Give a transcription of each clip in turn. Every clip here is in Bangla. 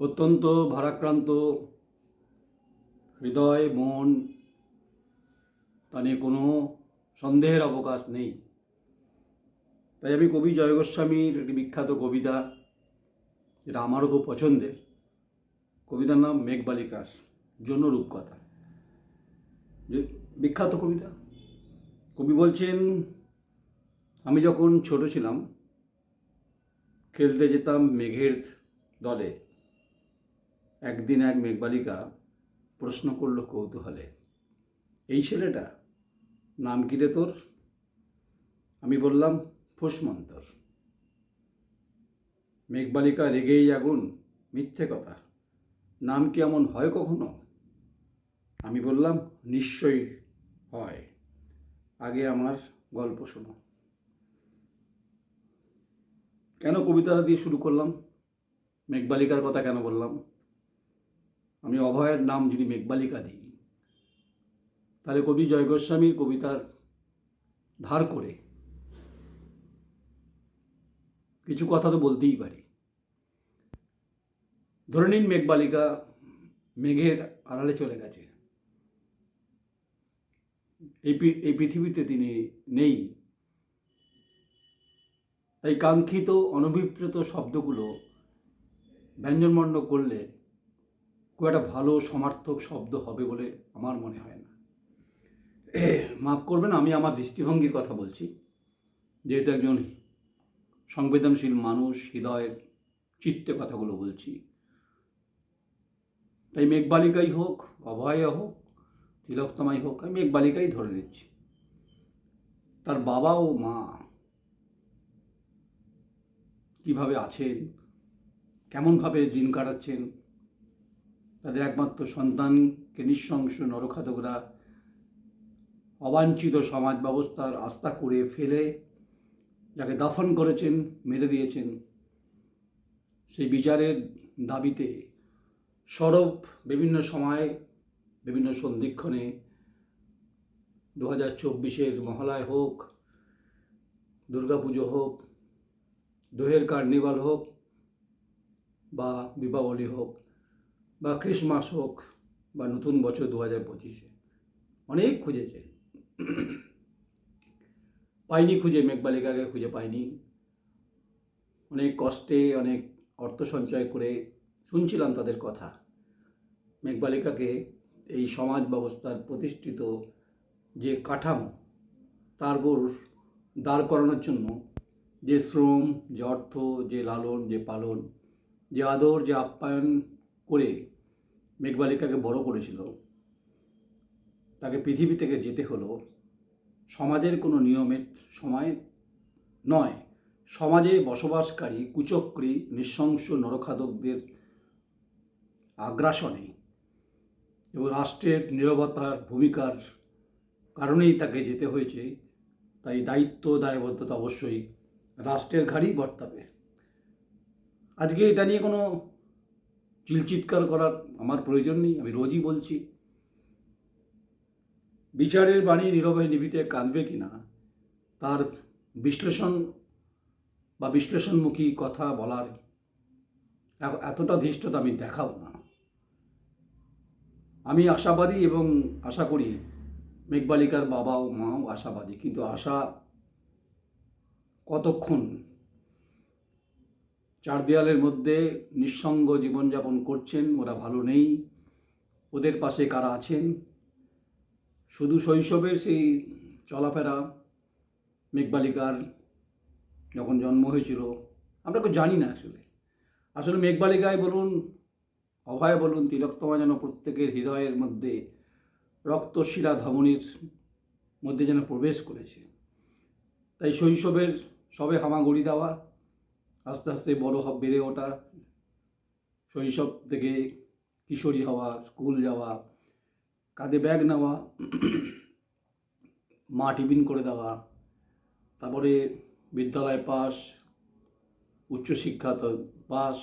অত্যন্ত ভারাক্রান্ত হৃদয়, মন, তা নিয়ে কোনো সন্দেহের অবকাশ নেই। তাই আমি কবি জয় গোস্বামীর একটি বিখ্যাত কবিতা, যেটা আমারও খুব পছন্দের, কবিতার নাম মেঘবালিকার জন্য রূপকথা। বিখ্যাত কবিতা। কবি বলছেন, আমি যখন ছোট ছিলাম, খেলতে যেতাম মেঘের দলে একদিন এক মেঘবালিকা প্রশ্ন করল কৌতূহলে, এই ছেলেটা নাম কি রে তোর? আমি বললাম, ফুসমন্তর। মেঘবালিকা রেগেই আগুন, মিথ্যে কথা। নাম কি এমন হয় কখনো? আমি বললাম, নিশ্চয়ই হয়। আগে আমার গল্প শোনো। কেন কবিতাটা দিয়ে শুরু করলাম? মেঘবালিকার কথা কেন বললাম? আমি অভয়ের নাম যদি মেঘবালিকা দিই, তাহলে কবি জয় গোস্বামীর কবিতার ধার করে। কিছু কথা তো বলতেই পারি। ধরে নিন মেঘবালিকা মেঘের আড়ালে চলে গেছে। এই এই পৃথিবীতে তিনি নেই। তাই কাঙ্ক্ষিত, অনভিপ্রেত শব্দগুলো ব্যঞ্জনবর্ণ করলে খুব একটা ভালো সমার্থক শব্দ হবে বলে আমার মনে হয় না। মাফ করবেন, আমি আমার দৃষ্টিভঙ্গির কথা বলছি। যেহেতু একজন সংবেদনশীল মানুষ, হৃদয়ের চিত্তে কথাগুলো বলছি। তাই মেঘবালিকাই হোক, অভয় হোক তিলকতমাই হোক, আমি মেঘবালিকাই ধরে নিচ্ছি। তার বাবা ও মা কীভাবে আছেন, কেমনভাবে দিন কাটাচ্ছেন তাদের একমাত্র সন্তানকে নিঃশংস নরখাতকরা, অবাঞ্ছিত সমাজ ব্যবস্থার আস্থা করে ফেলে, যাকে দাফন করেছেন, মেরে দিয়েছেন। সেই বিচারের দাবিতে সরব বিভিন্ন সময়, বিভিন্ন সন্ধিক্ষণে দু হাজার চব্বিশের মহালয় হোক, দুর্গাপুজো হোক, দোহের কার্নিভাল হোক বা দীপাবলি হোক বা ক্রিসমাস হোক বা নতুন বছর দু হাজার পঁচিশে, অনেক খুঁজেছে। পাইনি খুঁজে, মেঘবালিকাকে খুঁজে পাইনি। অনেক কষ্টে, অনেক অর্থ সঞ্চয় করে শুনছিলাম তাদের কথা। মেঘবালিকাকে এই সমাজ ব্যবস্থার প্রতিষ্ঠিত যে কাঠামো, তার উপর দাঁড় করানোর জন্য যে শ্রম, যে অর্থ, যে লালন, যে পালন, যে আদর, যে আপ্যায়ন করে মেঘবালিকাকে বড় করেছিল। তাকে পৃথিবী থেকে যেতে হলো। সমাজের কোনো নিয়মের সময় নয়। সমাজে বসবাসকারী কুচক্রী, নৃশংস নরখাদকদের আগ্রাসনে এবং রাষ্ট্রের নিরবতার ভূমিকার কারণেই তাকে যেতে হয়েছে। তাই দায়িত্ব, দায়বদ্ধতা অবশ্যই রাষ্ট্রের ঘাড়েই বর্তাবে। আজকে এটা নিয়ে কোনো চিলচিৎকার করার আমার প্রয়োজন নেই, আমি রোজই বলছি। বিচারের বাণী নীরবে নিভিতে কাঁদবে কি না? তার বিশ্লেষণ বা বিশ্লেষণমুখী কথা বলার এতটা ধৃষ্টতা আমি দেখাবো না। আমি আশাবাদী এবং আশা করি মেঘবালিকার বাবা ও মাও আশাবাদী, কিন্তু আশা কতক্ষণ চার দেয়ালের মধ্যে নিঃসঙ্গ জীবনযাপন করছেন, ওরা ভালো নেই। ওদের পাশে কারা আছেন? শুধু শৈশবের সেই চলাফেরা, মেঘবালিকার যখন জন্ম হয়েছিল, আমরা কেউ জানি না আসলে। আসলে মেঘবালিকায় বলুন, অভয় বলুন তিলকতমা যেন প্রত্যেকের হৃদয়ের মধ্যে রক্তশিরা ধমনির মধ্যে যেন প্রবেশ করেছে। তাই শৈশবের সবে হামাগুড়ি দেওয়া আস্তে আস্তে বড় বেড়ে ওঠা। শৈশব থেকে কিশোরী হওয়া, স্কুল যাওয়া, কাঁধে ব্যাগ নেওয়া, মা টিফিন করে দেওয়া, তারপরে বিদ্যালয় পাস, উচ্চশিক্ষা পাস,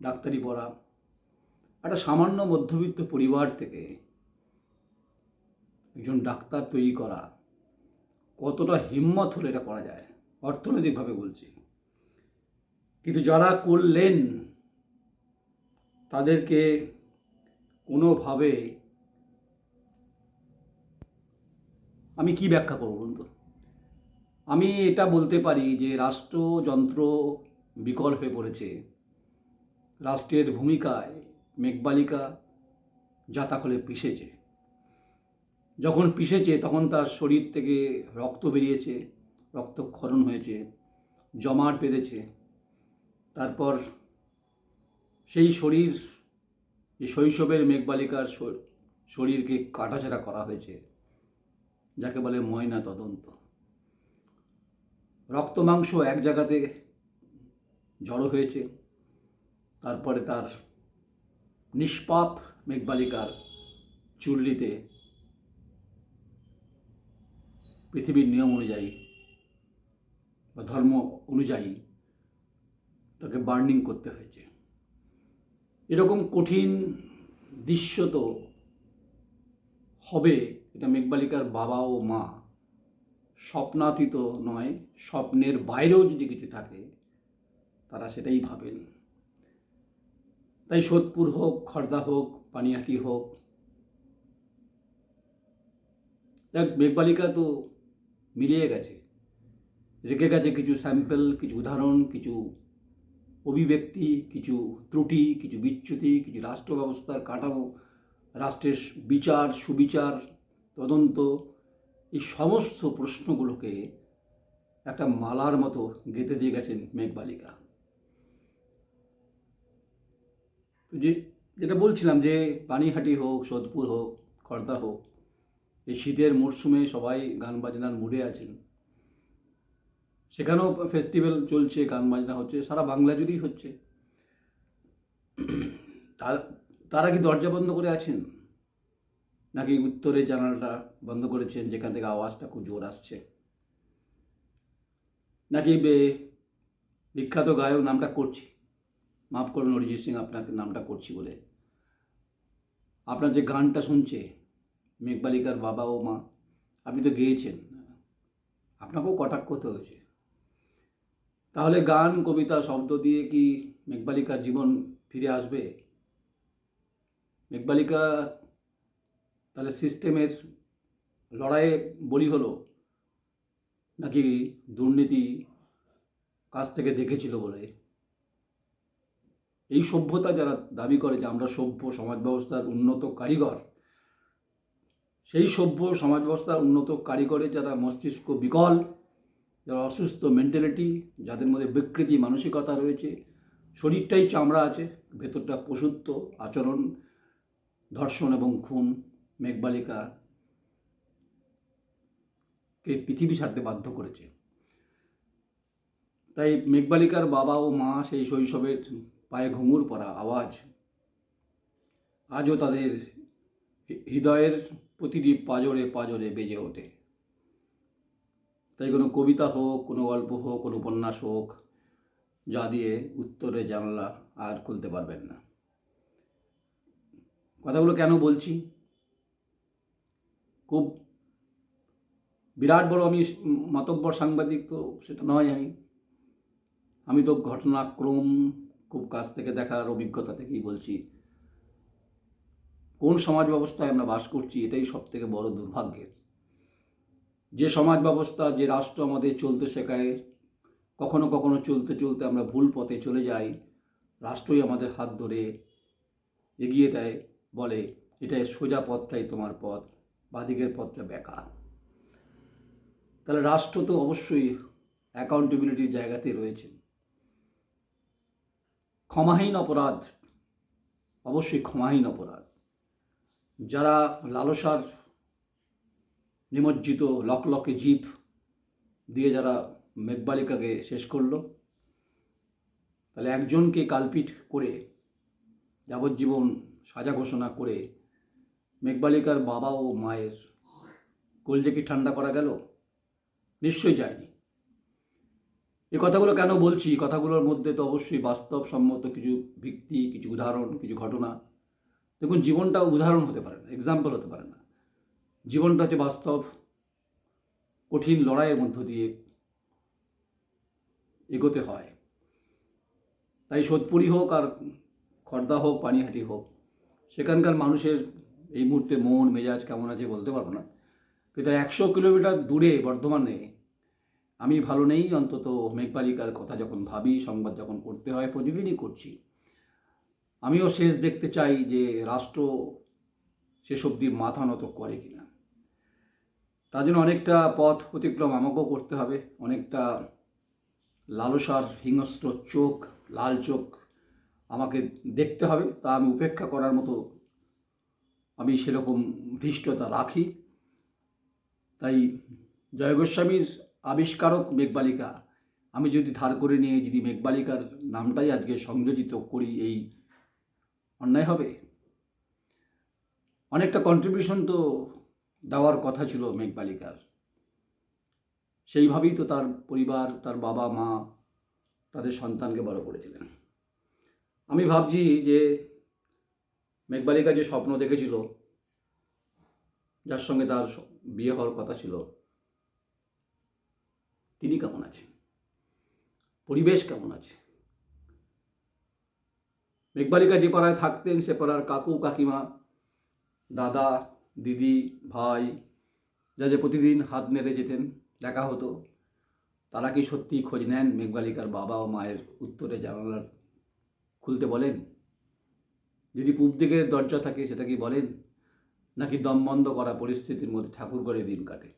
ডাক্তারি পড়া। একটা সামান্য মধ্যবিত্ত পরিবার থেকে একজন ডাক্তার তৈরি করা কতটা হিম্মত হলে এটা করা যায়? অর্থনৈতিকভাবে বলছি। কিন্তু যারা করলেন, তাদেরকে কোনোভাবে আমি কি ব্যাখ্যা করব বলুন তো? আমি এটা বলতে পারি যে রাষ্ট্রযন্ত্র বিকল হয়ে পড়েছে। রাষ্ট্রের ভূমিকায় মেঘবালিকা জাতাকলে পিষেছে। যখন পিষেছে তখন তার শরীর থেকে রক্ত বেরিয়েছে। রক্তক্ষরণ হয়েছে, জমাট বেঁধেছে। তারপর সেই শরীর শৈশবের মেঘবালিকার শরীরকে কাটাছেড়া করা হয়েছে, যাকে বলে ময়না তদন্ত। রক্ত মাংস এক জায়গাতে জড়ো হয়েছে, তারপরে তার নিষ্পাপ মেঘবালিকার চুল্লিতে পৃথিবীর নিয়ম অনুযায়ী বা ধর্ম অনুযায়ী তাকে বার্নিং করতে হয়েছে। এরকম কঠিন দৃশ্য তো হবে, এটা মেঘবালিকার বাবা ও মা স্বপ্নাতীত নয়, স্বপ্নের বাইরেও যদি কিছু থাকে, তারা সেটাই ভাবেন। তাই সোদপুর হোক, খর্দা হোক পানিহাটি হোক, দেখ মেঘবালিকা তো মিলিয়ে গেছে। রেখে গেছে কিছু স্যাম্পল, কিছু উদাহরণ, কিছু অভিব্যক্তি, কিছু ত্রুটি, কিছু বিচ্যুতি, কিছু রাষ্ট্র ব্যবস্থার কাঠামো, রাষ্ট্রের বিচার, সুবিচার, তদন্ত, এই সমস্ত প্রশ্নগুলোকে একটা মালার মতো গেঁথে দিয়ে গেছেন মেঘবালিকা। যে, যেটা বলছিলাম যে, পানিহাটি হোক, সোদপুর হোক, খর্দা হোক, এই শীতের মরশুমে সবাই গান বাজনার মুডে আছেন। সেখানেও ফেস্টিভ্যাল চলছে, গান বাজনা হচ্ছে, সারা বাংলা জুড়েই হচ্ছে। তারা কি দরজা বন্ধ করে আছেন? নাকি উত্তরের জানালাটা বন্ধ করেছেন, যেখান থেকে আওয়াজটা খুব জোর আসছে? নাকি বে- বিখ্যাত গায়ক নামটা করছি? মাফ করুন, অরিজিৎ সিং, আপনাকে নামটা করছি বলে। আপনার যে গানটা শুনছে, মেঘবালিকার বাবা ও মা, আপনি তো গেয়েছেন। আপনাকেও কটাক্ষ করতে হয়েছে। তাহলে গান, কবিতা শব্দ দিয়ে কি মেঘবালিকার জীবন ফিরে আসবে? মেঘবালিকা তাহলে সিস্টেমের লড়াইয়ে বলি হলো নাকি দুর্নীতি কাছ থেকে দেখেছিল বলে? এই সভ্যতা যারা দাবি করে যে আমরা সভ্য সমাজ ব্যবস্থার উন্নত কারিগর, সেই সভ্য সমাজ ব্যবস্থার উন্নত কারিগরে যারা মস্তিষ্ক বিকল যারা অসুস্থ মেন্টালিটি যাদের মধ্যে বিকৃতি, মানসিকতা রয়েছে, শরীরটাই চামড়া আছে, ভেতরটা পশুত্ব আচরণ, ধর্ষণ এবং খুন, মেঘবালিকা কে পৃথিবী ছাড়তে বাধ্য করেছে। তাই মেঘবালিকার বাবা ও মা সেই শৈশবের পায়ে ঘুঙুর পরা আওয়াজ, আজও তাদের হৃদয়ের প্রতিটি পাজরে পাজরে বেজে ওঠে। তাই কোনো কবিতা হোক, কোনো গল্প হোক, কোনো উপন্যাস হোক, যা দিয়ে উত্তরে জানলা আর খুলতে পারবেন না। কথাগুলো কেন বলছি? খুব বিরাট বড় আমি মাতব্বর সাংবাদিক তো সেটা নয় আমি। আমি তো ঘটনাক্রম খুব কাছ থেকে দেখার অভিজ্ঞতা থেকেই বলছি। কোন সমাজ ব্যবস্থায় আমরা বাস করছি এটাই সব থেকে বড় দুর্ভাগ্যের। যে সমাজ ব্যবস্থা, যে রাষ্ট্র আমাদের চলতে শেখায়, কখনো কখনো চলতে চলতে আমরা ভুল পথে চলে যাই, রাষ্ট্রই আমাদের হাত ধরে এগিয়ে দেয়, বলে এটাই সোজা পথটাই তোমার পথ, বাদিকের পথটা বেকা তাহলে রাষ্ট্র তো অবশ্যই অ্যাকাউন্টেবিলিটির জায়গাতে রয়েছে। ক্ষমাহীন অপরাধ, অবশ্যই ক্ষমাহীন অপরাধ। যারা লালসার নিমজ্জিত লকলকে জীব দিয়ে যারা মেঘবালিকাকে শেষ করল, তাহলে একজনকে কালপিট করে, যাবজ্জীবন সাজা ঘোষণা করে মেঘবালিকার বাবা ও মায়ের কলজে কি ঠান্ডা করা গেল? নিশ্চয়ই যায়নি। এই কথাগুলো কেন বলছি? কথাগুলোর মধ্যে তো অবশ্যই বাস্তবসম্মত কিছু ভিত্তি, কিছু উদাহরণ, কিছু ঘটনা। দেখুন জীবনটা উদাহরণ হতে পারে না এক্সাম্পল হতে পারে না। জীবনটা হচ্ছে বাস্তব, কঠিন লড়াইয়ের মধ্য দিয়ে এগোতে হয়। তাই সোদপুরি হোক আর খর্দা হোক, পানিহাটি হোক, সেখানকার মানুষের এই মুহূর্তে মন, মেজাজ কেমন আছে বলতে পারব না। কিন্তু একশো কিলোমিটার দূরে বর্ধমানে আমি ভালো নেই, অন্তত মেঘবালিকার কথা যখন ভাবি, সংবাদ যখন করতে হয়, প্রতিদিনই করছি। আমিও শেষ দেখতে চাই যে রাষ্ট্র শেষ অবধি মাথা নত করে কিনা। তার জন্য অনেকটা পথ অতিক্রম আমাকেও করতে হবে। অনেকটা লালসার হিংস্র চোখ, লাল চোখ আমাকে দেখতে হবে। তা আমি উপেক্ষা করার মতো আমি সেরকম ধৃষ্টতা রাখি। তাই জয় গোস্বামীর আবিষ্কারক মেঘবালিকা, আমি যদি ধার করে নিয়ে যদি মেঘবালিকার নামটাই আজকে সংযোজিত করি, এই অন্যায় হবে? অনেকটা কন্ট্রিবিউশন তো দেওয়ার কথা ছিল মেঘবালিকার। সেইভাবেই তো তার পরিবার, তার বাবা, মা তাদের সন্তানকে বড় করেছিলেন। আমি ভাবছি যে মেঘবালিকা যে স্বপ্ন দেখেছিল, যার সঙ্গে তার বিয়ে হওয়ার কথা ছিল, তিনি কেমন আছেন? পরিবেশ কেমন আছে? মেঘবালিকা যে পাড়ায় থাকতেন, সে পাড়ার কাকু, কাকিমা, দাদা দিদি, ভাই, যা যে প্রতিদিন হাত নেড়ে যেতেন, দেখা হতো। তারা কি সত্যি খোঁজ নেন মেঘবালিকার বাবা ও মায়ের উত্তরে জানালার খুলতে বলেন? যদি পূব দিকে দরজা থাকে, সেটা কি বলেন? নাকি দম বন্ধ করা পরিস্থিতির মধ্যে ঠাকুর করে দিন কাটে?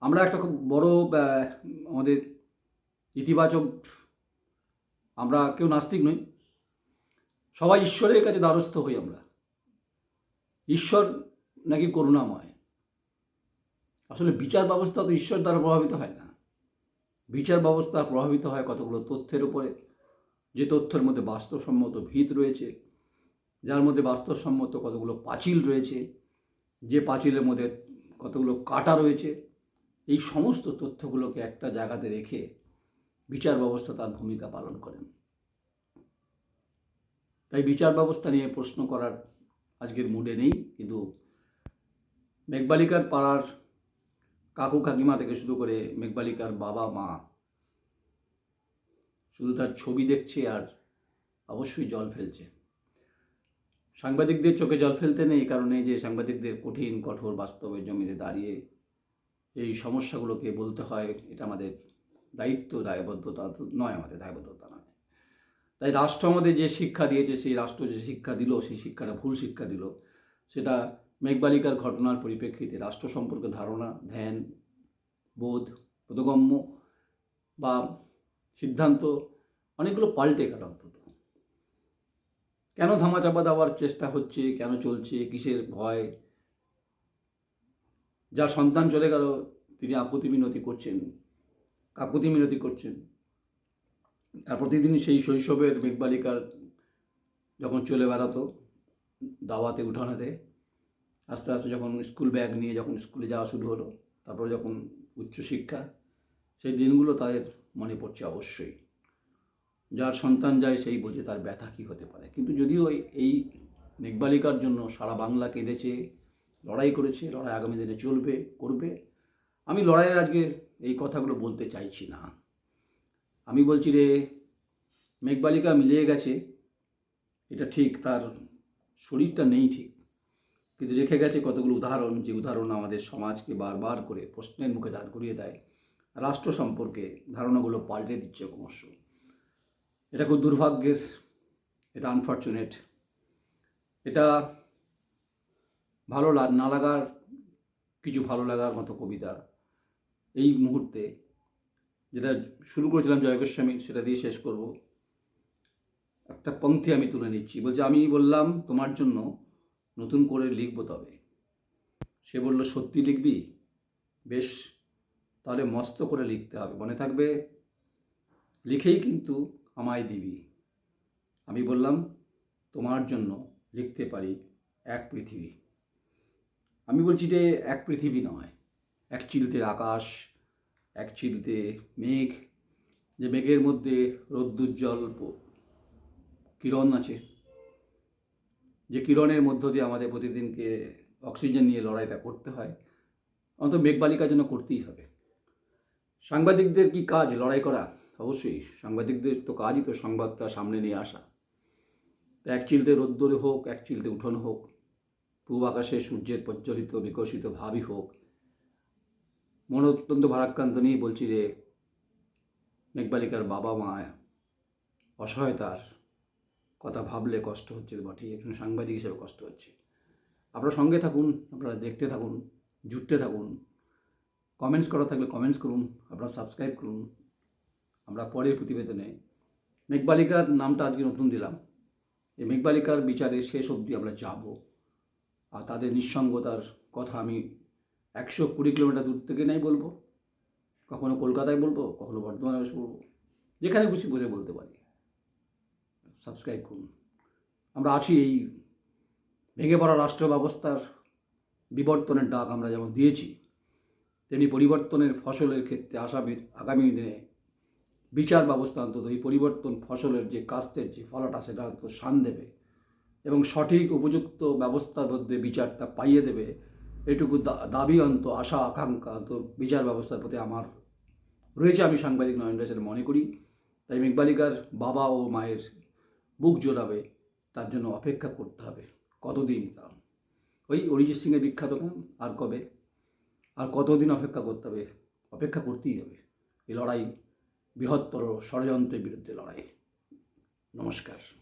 আমরা একটা খুব বড় আমাদের ইতিবাচক, আমরা কেউ নাস্তিক নই। সবাই ঈশ্বরের কাছে দ্বারস্থ হই আমরা। ঈশ্বর নাকি করুণাময়? আসলে বিচার ব্যবস্থা তো ঈশ্বর দ্বারা প্রভাবিত হয় না। বিচার ব্যবস্থা প্রভাবিত হয় কতগুলো তথ্যের উপরে? যে তথ্যের মধ্যে বাস্তবসম্মত ভিত রয়েছে, যার মধ্যে বাস্তবসম্মত কতগুলো পাঁচিল রয়েছে, যে পাঁচিলের মধ্যে কতগুলো কাটা রয়েছে, এই সমস্ত তথ্যগুলোকে একটা জায়গাতে রেখে বিচার ব্যবস্থা তার ভূমিকা পালন করেন। তাই বিচার ব্যবস্থা নিয়ে প্রশ্ন করার আজকের মুডে নেই, কিন্তু মেঘবালিকার পাড়ার কাকু কাকিমা থেকে শুরু করে মেঘবালিকার বাবা মা, শুধু তার ছবি দেখছে আর অবশ্যই জল ফেলছে। সাংবাদিকদের চোখে জল ফেলতে নেই কারণে যে সাংবাদিকদের কঠিন, কঠোর বাস্তবের জমিতে দাঁড়িয়ে এই সমস্যাগুলোকে বলতে হয়, এটা আমাদের দায়িত্ব, দায়বদ্ধতা নয়, আমাদের দায়বদ্ধতা নয় তাই রাষ্ট্র আমাদের যে শিক্ষা দিয়েছে, সেই রাষ্ট্র যে শিক্ষা দিল, সেই শিক্ষাটা ভুল শিক্ষা দিল, সেটা মেঘবালিকার ঘটনার পরিপ্রেক্ষিতে রাষ্ট্র সম্পর্কে ধারণা, ধ্যান, বোধ, বোধগম্য বা সিদ্ধান্ত অনেকগুলো পাল্টে গেল অন্তত কেন ধামাচাপা দেওয়ার চেষ্টা হচ্ছে, কেন চলছে, কিসের ভয়? যার সন্তান চলে গেল, তিনি আকুতি মিনতি করছেন কাকুতি মিনতি করছেন। আর প্রতিদিন সেই শৈশবের মেঘবালিকার যখন চলে বেড়াতো, দাওয়াতে উঠানেতে, আস্তে আস্তে যখন স্কুল ব্যাগ নিয়ে যখন স্কুলে যাওয়া শুরু হলো, তারপর যখন উচ্চশিক্ষা সেই দিনগুলো তাদের মনে পড়ছে অবশ্যই। যার সন্তান যায় সেই বোঝে তার ব্যথা কী হতে পারে। কিন্তু যদিও এই- মেঘবালিকার জন্য সারা বাংলা কেঁদেছে, লড়াই করেছে, লড়াই আগামী দিনে চলবে, করবে, আমি লড়াইয়ের আজকে এই কথাগুলো বলতে চাইছি না। আমি বলছি রে, মেঘবালিকা মিলিয়ে গেছে, এটা ঠিক, তার শরীরটা নেই ঠিক। কিন্তু রেখে গেছে কতগুলো উদাহরণ, যে উদাহরণ আমাদের সমাজকে বারবার করে প্রশ্নের মুখে দাঁড় করিয়ে দেয়। রাষ্ট্র সম্পর্কে ধারণাগুলো পাল্টে দিচ্ছে ক্রমশ। এটা খুব দুর্ভাগ্যের, এটা আনফর্চুনেট এটা ভালো না লাগার, কিছু ভালো লাগার মতো কবিতা এই মুহূর্তে যেটা শুরু করেছিলাম জয় গোস্বামী, সেটা দিয়ে শেষ করব। একটা পংক্তি আমি তুলে নিচ্ছি। বলছে, আমি বললাম তোমার জন্য নতুন করে লিখব তবে। সে বলল, সত্যি লিখবি? বেশ, তাহলে মস্ত করে লিখতে হবে। মনে থাকবে? লিখেই কিন্তু আমায় দিবি। আমি বললাম, তোমার জন্য লিখতে পারি এক পৃথিবী। আমি বলছি যে, এক পৃথিবী নয়, এক চিলতের আকাশ এক চিলতে মেঘ, যে মেঘের মধ্যে রোদ্দুজ্জ্বল কিরণ আছে। যে কিরণের মধ্য দিয়ে আমাদের প্রতিদিনকে অক্সিজেন নিয়ে লড়াইটা করতে হয়। অন্তত মেঘবালিকার জন্য করতেই হবে। সাংবাদিকদের কি কাজ লড়াই করা? অবশ্যই, সাংবাদিকদের তো কাজই তো সংবাদটা সামনে নিয়ে আসা। এক চিলতে রোদ্দুরে হোক, এক চিলতে উঠোন হোক, পূব আকাশে সূর্যের প্রজ্বলিত, বিকশিত ভাবই হোক মন অত্যন্ত ভারাক্রান্ত। নিয়েই বলছি যে, মেঘবালিকার বাবা মা অসহায়তার কথা ভাবলে কষ্ট হচ্ছে তো বটেই। একজন সাংবাদিক হিসেবে কষ্ট হচ্ছে। আপনারা সঙ্গে থাকুন, আপনারা দেখতে থাকুন জুটতে থাকুন। কমেন্টস করা থাকলে কমেন্টস করুন, আপনারা সাবস্ক্রাইব করুন। আমরা পরের প্রতিবেদনে মেঘবালিকার নামটা আজকে নতুন দিলাম। এই মেঘবালিকার বিচারে শেষ অবধি আমরা যাব। আর তাদের নিঃসঙ্গতার কথা আমি একশো কুড়ি কিলোমিটার দূর থেকে নাই বলব। কখনো কলকাতায় বলব, কখনো বর্ধমানে বসে বলব। যেখানে খুশি বসে বলতে পারি। সাবস্ক্রাইব করুন। আমরা আছি এই ভেঙে পড়া রাষ্ট্র ব্যবস্থার বিবর্তনের ডাক আমরা যেমন দিয়েছি, তেমনি পরিবর্তনের ফসলের ক্ষেত্রে আশাবিদ আগামী দিনে বিচার ব্যবস্থা অন্তত এই পরিবর্তন ফসলের যে কাস্তের যে ফলটা, সেটা অন্তত শান দেবে এবং সঠিক, উপযুক্ত ব্যবস্থার মধ্যে বিচারটা পাইয়ে দেবে। এটুকু দাবি অন্ত, আশা, আকাঙ্ক্ষা, অন্ত বিচার ব্যবস্থার প্রতি আমার রয়েছে। আমি সাংবাদিক নয়ন সেটা মনে করি। তাই মেঘবালিকার বাবা ও মায়ের বুক জোড়াবে তার জন্য অপেক্ষা করতে হবে। কতদিন তা ওই অরিজিৎ সিংয়ের বিখ্যাত গান, আর কবে? আর কতদিন অপেক্ষা করতে হবে? অপেক্ষা করতেই হবে। এই লড়াই বৃহত্তর ষড়যন্ত্রের বিরুদ্ধে লড়াই। নমস্কার।